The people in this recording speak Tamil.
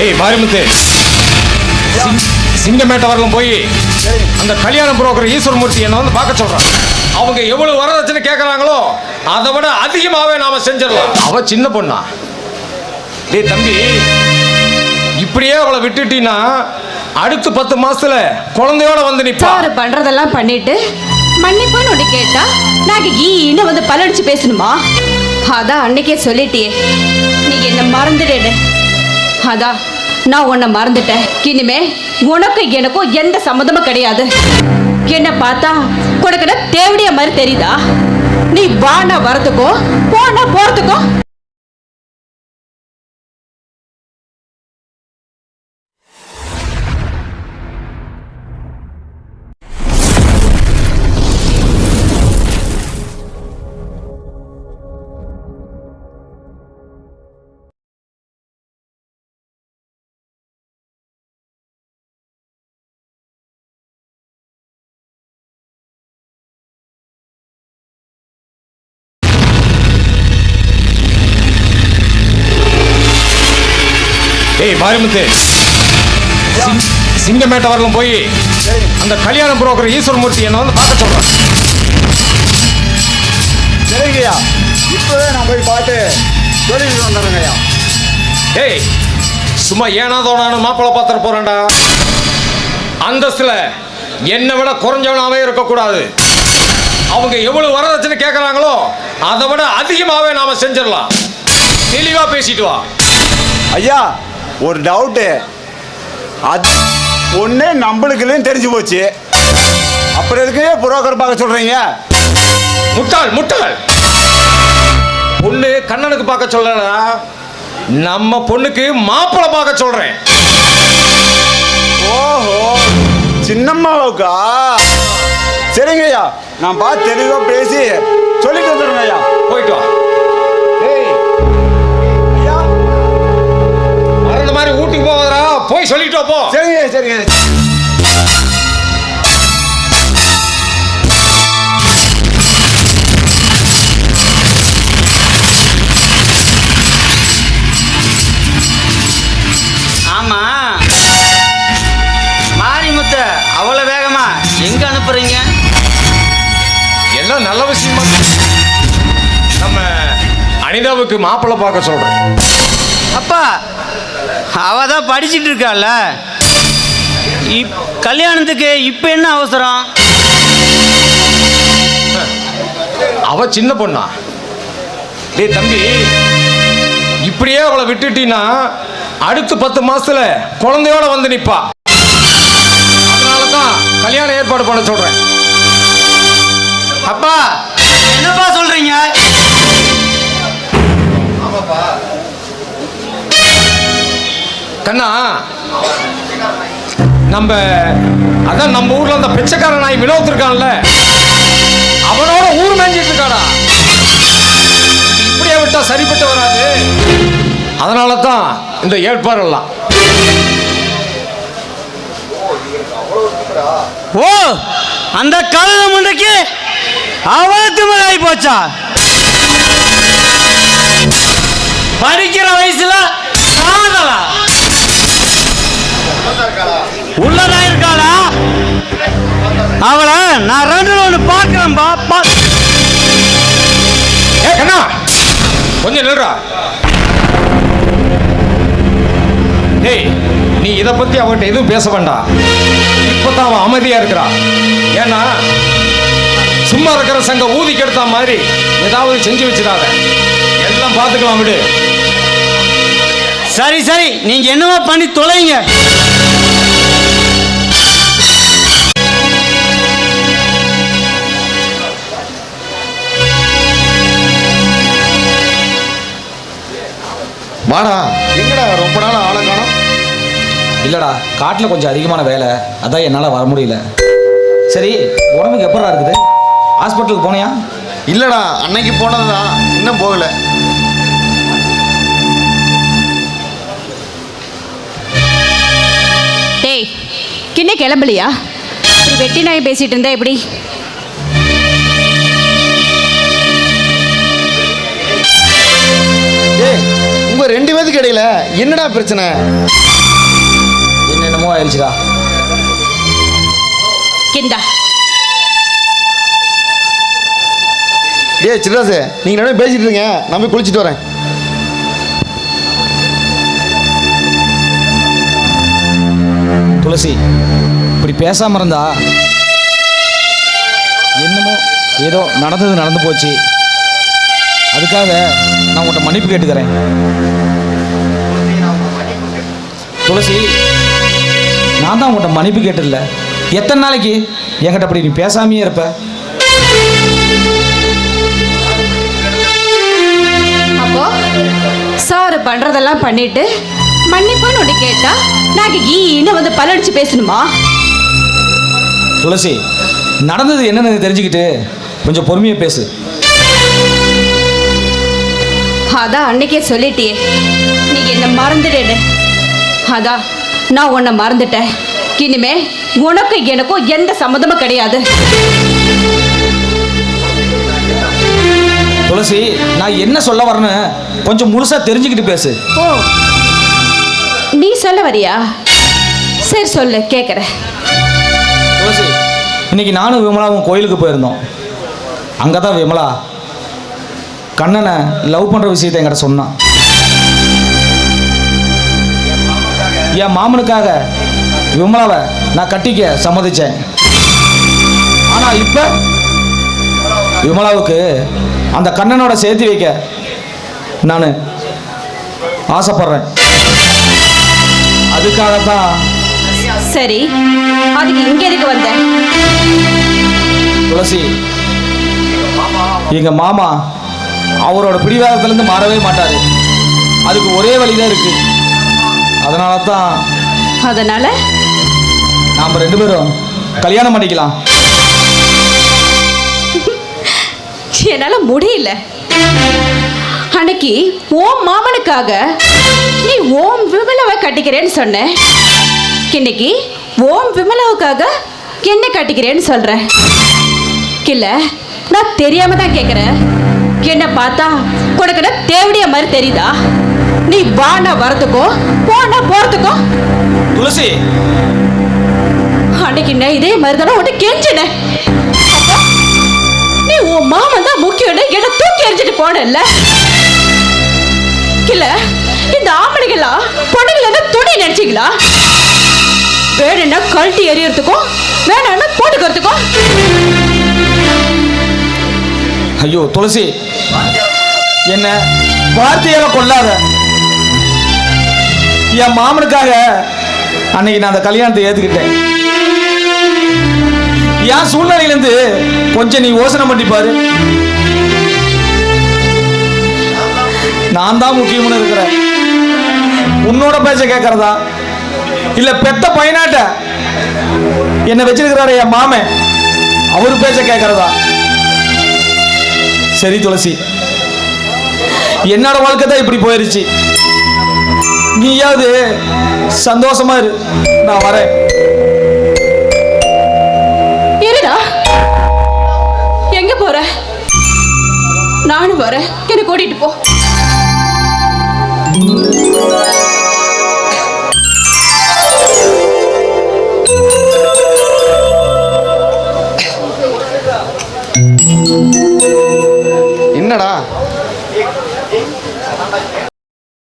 ஏய் மாரிமுத்து சிங்- சிங்கமேட்டவர்களும் போய் அந்த கல்யாண புரோக்கர் ஈஸ்வரமூர்த்தி என்னை வந்து பார்க்க சொல்கிறான் அவங்க எவ்வளவு வரதட்சணை கேட்கறாங்களோ அதை விட அதிகமாகவே நாம செஞ்சிடலாம். அவ சின்ன பொண்ணா. டேய் தம்பி இப்படியே அவளை விட்டுட்டீன்னா அடுத்து பத்து மாசத்துல குழந்தையோட வந்து நிப்பா. அவர் பண்றதெல்லாம் பண்ணிட்டு மன்னிப்புன்னு ஒன்று கேட்டா நாங்க ஈன்னு வந்து பலடிச்சு பேசணுமா? அதான் அன்னைக்கே சொல்லிட்டியே. நீ என்ன மறந்துடேன்னு. அதான் நான் உன்னை மறந்துட்டேன். இனிமே உனக்கும் எனக்கும் எந்த சம்மந்தமும் கிடையாது. என்ன பார்த்தா உனக்கு என்ன தேவடிய மாதிரி தெரியுதா? நீ வானா வரதுக்கோ போனா போறதுக்கோ? ஏய் மாரிமுத்து சிங்- சிங்கமேட்டவர்களும் போய் அந்த கல்யாண புரோக்கர் ஈஸ்வரமூர்த்தி என்ன வந்து பார்க்க சொல்றான். சரிங்கய்யா. இப்போவே நான் போய் பார்த்து சொல்லிட்டு வந்துடுறேங்கய்யா ஏய் சும்மா ஏனாதோனானு மாப்பிள்ளை பாத்திர போறேன்டா. அந்தஸ்துல என்னை விட குறைஞ்சவனாவே இருக்கக்கூடாது. அவங்க எவ்வளவு வரதட்சணை கேட்கறாங்களோ அதை விட அதிகமாவே நாம செஞ்சிடலாம். தெளிவா பேசிட்டு வா. ஐயா ஒரு டவுட்டு அது ஒன்றே நம்மளுக்குன்னு தெரிஞ்சு போச்சு. அப்புறம் எதுக்கு புரோக்கர் பார்க்க சொல்கிறீங்க முட்டாள் முட்டாள். பொண்ணு கண்ணனுக்கு பார்க்க சொல்லடா நம்ம பொண்ணுக்கு மாப்பிள்ளை பார்க்க சொல்றேன். ஓஹோ சின்னம்மாவுக்கா? சரிங்கய்யா நான் பார்த்து தெளிவாக பேசி சொல்லிட்டு வந்துடுங்க ஐயா போயிட்டு வா. வா போ. சரிங்க சரிங்க. ஆமா. மாரிமுத்த அவ்வளவு வேகமா எங்க அனுப்புறீங்க? எல்லாம் நல்ல விஷயமா நம்ம அனிதாவுக்கு மாப்பிள்ளை பார்க்க சொல்றேன். அப்பா அவ தான் படிச்சிட்டு இருக்கால. இப் கல்யாணத்துக்கு இப்போ என்ன அவசரம்? அவ சின்ன பொண்ணா. டேய் தம்பி இப்படியே அவளை விட்டுட்டீன்னா அடுத்து பத்து மாசத்துல குழந்தையோட வந்து நிப்பா. அதனால தான் கல்யாணம் ஏற்பாடு பண்ண சொல்றேன். அப்பா! என்னப்பா சொல்றீங்க? கண்ணா நம்ம அதான் நம்ம ஊர்ல அந்த பிச்சைக்கார நாய் வினோத் இருக்கான்ல அவனோட ஊர் மேஞ்சிட்டு இருக்காடா. இப்படியே விட்டா சரிப்பட்டு வராது. அதனால தான் இந்த ஏற்பாடெல்லாம். ஓ அந்த கழுத முண்டைக்கு அவத்து மகாய் போச்சா? படிக்கிற வயசுல காதலா? உள்ளதா இருக்காளா அவளை நான் ரெண்டு ஒன்று பார்க்கிறேன்பா. பா ஏ கண்ணா! கொஞ்சம் நில்றா. டேய் நீ இதை பத்தி அவன்கிட்ட எதுவும் பேச வேண்டாம். இப்பதான் அவன் அமைதியா இருக்கிறா. ஏன்னா சும்மா இருக்கிற சங்க ஊதி கெடுத்த மாதிரி ஏதாவது செஞ்சு வச்சிடாத. எல்லாம் பார்த்துக்கலாம் விடு. சரி சரி. நீங்க என்னவோ பண்ணி தொலைங்க. வாடா. எங்கடா ரொம்ப நாள் ஆளை காணோம்? இல்லைடா காட்டில் கொஞ்சம் அதிகமான வேலை. அதான் என்னால் வர முடியல. சரி உடம்புக்கு எப்படா இருக்குது? ஹாஸ்பிட்டலுக்கு போனியா? இல்லடா அன்னைக்கு போனதுதான் இன்னும் போகல. டேய் கிண்ணே கிளம்பலையா? இப்படி வெட்டி நாய் பேசிட்டு இருந்தா எப்படி? ஏய் உங்க ரெண்டு பேத்துக்கு இடையில என்னடா பிரச்சனை? என்னென்னமோ ஆயிடுச்சுடா. கிண்டா. டேய் சின்னராசு நீங்க என்ன பேசிட்டு இருங்க. நான் போய் குளிச்சுட்டு வரேன். துளசி இப்படி பேசாம இருந்தா என்னமோ ஏதோ நடந்தது நடந்து போச்சு. அதுக்காக நான் உன்கிட்ட மன்னிப்பு கேட்டுக்கிறேன். துளசி நான் தான் உன்கிட்ட மன்னிப்பு கேட்டதில்ல. எத்தனை நாளைக்கு என்கிட்ட அப்படி நீ பேசாமையே இருப்ப? அப்போ சார் பண்றதெல்லாம் பண்ணிட்டு மன்னிப்புன்னு ஒன்று கேட்டா நாங்க ஈன்னு வந்து பலடிச்சு பேசணுமா? துளசி நடந்தது என்னன்னு தெரிஞ்சுக்கிட்டு கொஞ்சம் பொறுமையாக பேசு. அதான் அன்னைக்கே சொல்லிட்டியே. நீ என்ன மறந்துடேன்னு அதான் நான் உன்னை மறந்துட்டேன். இனிமே உனக்கும் எனக்கும் எந்த சம்மந்தமும் கிடையாது. துளசி நான் என்ன சொல்ல வரேன்னு கொஞ்சம் முழுசா தெரிஞ்சுக்கிட்டு பேசு. ஓ நீ சொல்ல வரியா? சரி சொல்லு கேட்குறேன் துளசி இன்னைக்கு நானும் விமலாவும் கோயிலுக்கு போயிருந்தோம். அங்கே தான் விமலா கண்ணனை லவ் பண்ணுற விஷயத்தை என்கிட்ட சொன்னான். என் மாமனுக்காக விமலாவை நான் கட்டிக்க சம்மதிச்சேன். ஆனால் இப்போ விமலாவுக்கு அந்த கண்ணனோட சேர்த்து வைக்க நான் ஆசைப்படுறேன். அதுக்காகத்தான் சரி அதுக்கு இங்க எதுக்கு வந்த துளசி எங்க மாமா அவரோட பிடிவாதத்திலேருந்து மாறவே மாட்டாரு. அதுக்கு ஒரே வழிதான் இருக்கு. அதனால தான் அதனால? நாம் ரெண்டு பேரும் கல்யாணம் பண்ணிக்கலாம். என்னால முடியல. அன்னைக்கு ஓம் மாமனுக்காக நீ ஓம் விமலாவை கட்டிக்கிறேன்னு சொன்ன. இன்னைக்கு ஓம் விமலாவுக்காக என்ன கட்டிக்கிறேன்னு சொல்ற. இல்ல நான் தெரியாம தான் கேக்குறேன். என்ன பார்த்தா உனக்கு தேவடிய மாதிரி தெரியுதா? நீ வானா வரதுக்கோ போனா போறதுக்கோ. துளசி. அன்னைக்கு நான் இதே மாதிரி தானே உன்னை கெஞ்சினேன் அப்போ நீ உன் மாமன் தான் முக்கியம்னு என்ன தூக்கி எறிஞ்சிட்டு போனல்ல இல்ல இந்த ஆம்பளைங்களா பொண்ணுங்கள துணி நினைச்சிங்களா வேணும்னா கழட்டி எறியறதுக்கும் வேணாம்னா போட்டுக்கிறதுக்கும் ஐயோ துளசி. என்ன? வார்த்தையால கொள்ளாத. என் மாமனுக்காக அன்னைக்கு நான் அந்த கல்யாணத்தை ஏத்துக்கிட்டேன். என் சூழ்நிலையிலேருந்து கொஞ்சம் நீ யோசனை பண்ணிப்பாரு நான் தான் முக்கியம்னு இருக்கிறேன். உன்னோட பேச்ச கேட்கறதா இல்ல பெத்த பையனாட்ட என்ன வச்சிருக்கிறாரு என் மாமன். அவர் பேச்ச கேட்கறதா சரி துளசி. என்னோட வாழ்க்கை தான் இப்படி போயிருச்சு. நீயாவது சந்தோஷமா இரு. நான் வரேன். இருடா எங்க போற? நானும் வரேன். என்ன கூட்டிட்டு போ.